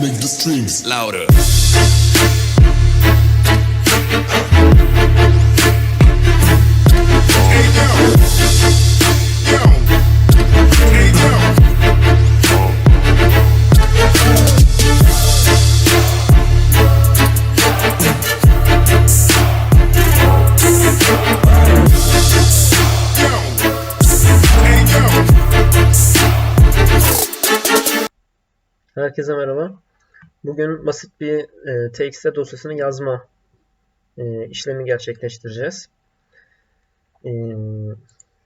make the strings louder. Herkese merhaba. Bugün basit bir e, TXT dosyasını yazma e, işlemi gerçekleştireceğiz. E,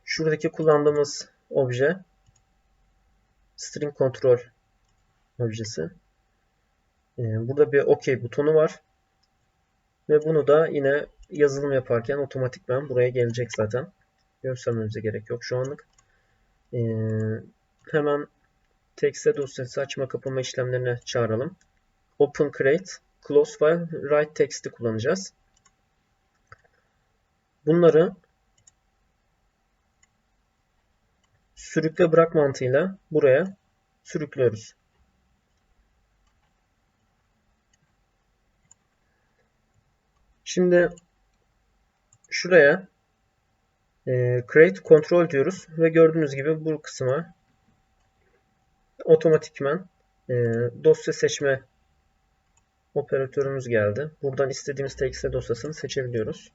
şuradaki kullandığımız obje string control objesi. E, burada bir OK butonu var. Ve bunu da yine yazılım yaparken otomatikman buraya gelecek zaten. Göstermemize gerek yok şu anlık. E, hemen TXT dosyası açma kapama işlemlerine çağıralım. Open create, close file, write text'i kullanacağız. Bunları sürükle bırak mantığıyla buraya sürüklüyoruz. Şimdi şuraya e, create control diyoruz ve gördüğünüz gibi bu kısma otomatikman e, dosya seçme operatörümüz geldi. Buradan istediğimiz TXT dosyasını seçebiliyoruz.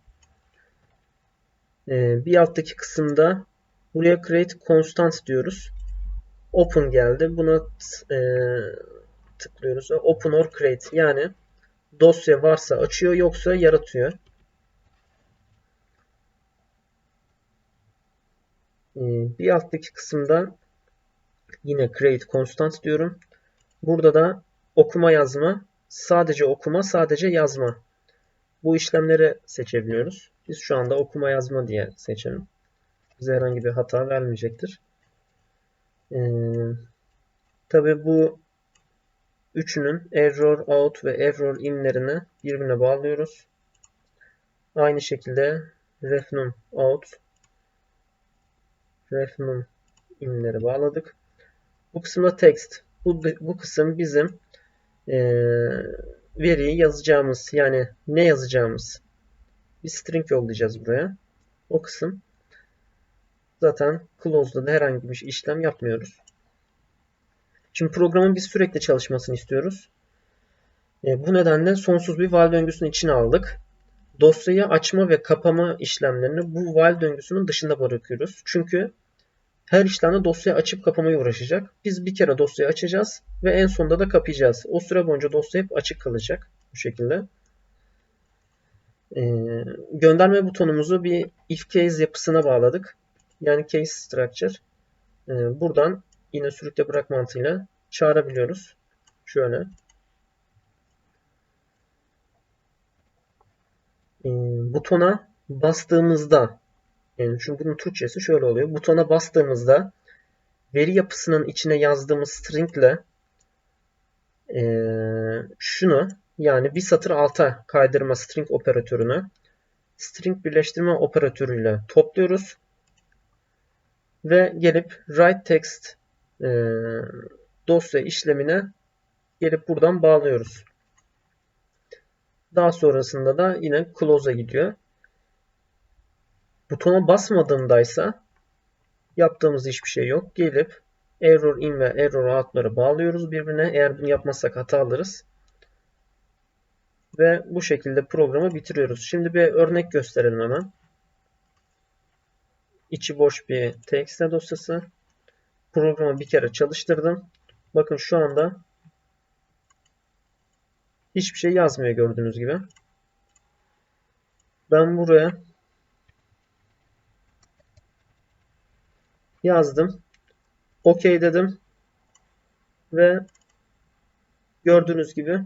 E, bir alttaki kısımda buraya create constant diyoruz. Open geldi. Buna e, tıklıyoruz. Open or create yani dosya varsa açıyor yoksa yaratıyor. E, bir alttaki kısımda Yine create constant diyorum. Burada da okuma yazma, sadece okuma, sadece yazma. Bu işlemleri seçebiliyoruz. Biz şu anda okuma yazma diye seçelim. Bize herhangi bir hata vermeyecektir. Ee, Tabi bu üçünün error out ve error in'lerini birbirine bağlıyoruz. Aynı şekilde refnum out, refnum in'leri bağladık. Bu kısımda text. Bu, bu kısım bizim e, veriyi yazacağımız yani ne yazacağımız bir string yollayacağız buraya. O kısım zaten clause'da da herhangi bir işlem yapmıyoruz. Şimdi programın biz sürekli çalışmasını istiyoruz. E, bu nedenle sonsuz bir while döngüsünün içine aldık. Dosyayı açma ve kapama işlemlerini bu while döngüsünün dışında bırakıyoruz. Çünkü her işlemde dosyayı açıp kapamaya uğraşacak. Biz bir kere dosyayı açacağız ve en sonunda da kapayacağız. O süre boyunca dosya hep açık kalacak bu şekilde. Ee, gönderme butonumuzu bir if case yapısına bağladık. Yani case structure. Ee, buradan yine sürükle bırak mantığıyla çağırabiliyoruz. Şöyle. Ee, butona bastığımızda yani çünkü bunun Türkçesi şöyle oluyor. Butona bastığımızda veri yapısının içine yazdığımız string ile e, şunu yani bir satır alta kaydırma string operatörünü string birleştirme operatörüyle topluyoruz. Ve gelip write text e, dosya işlemine gelip buradan bağlıyoruz. Daha sonrasında da yine close'a gidiyor. Butona basmadığımdaysa yaptığımız hiçbir şey yok. Gelip error in ve error out'ları bağlıyoruz birbirine. Eğer bunu yapmazsak hata alırız. Ve bu şekilde programı bitiriyoruz. Şimdi bir örnek gösterelim hemen. İçi boş bir txt dosyası. Programı bir kere çalıştırdım. Bakın şu anda hiçbir şey yazmıyor gördüğünüz gibi. Ben buraya yazdım. OK dedim. Ve gördüğünüz gibi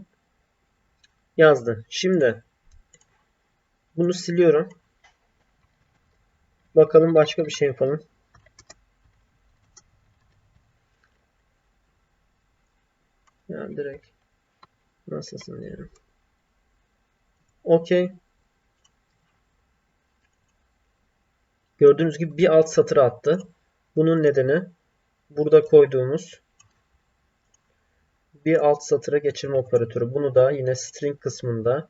yazdı. Şimdi bunu siliyorum. Bakalım başka bir şey yapalım. Yani direkt nasılsın diyelim. OK. Gördüğünüz gibi bir alt satıra attı. Bunun nedeni burada koyduğumuz bir alt satıra geçirme operatörü. Bunu da yine string kısmında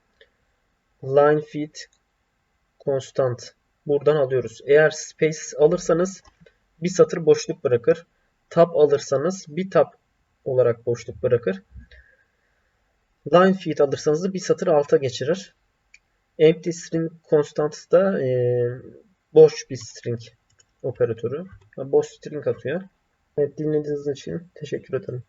line feed constant buradan alıyoruz. Eğer space alırsanız bir satır boşluk bırakır. Tab alırsanız bir tab olarak boşluk bırakır. Line feed alırsanız da bir satır alta geçirir. Empty string constant da e, boş bir string operatörü. Boş string atıyor. Evet dinlediğiniz için teşekkür ederim.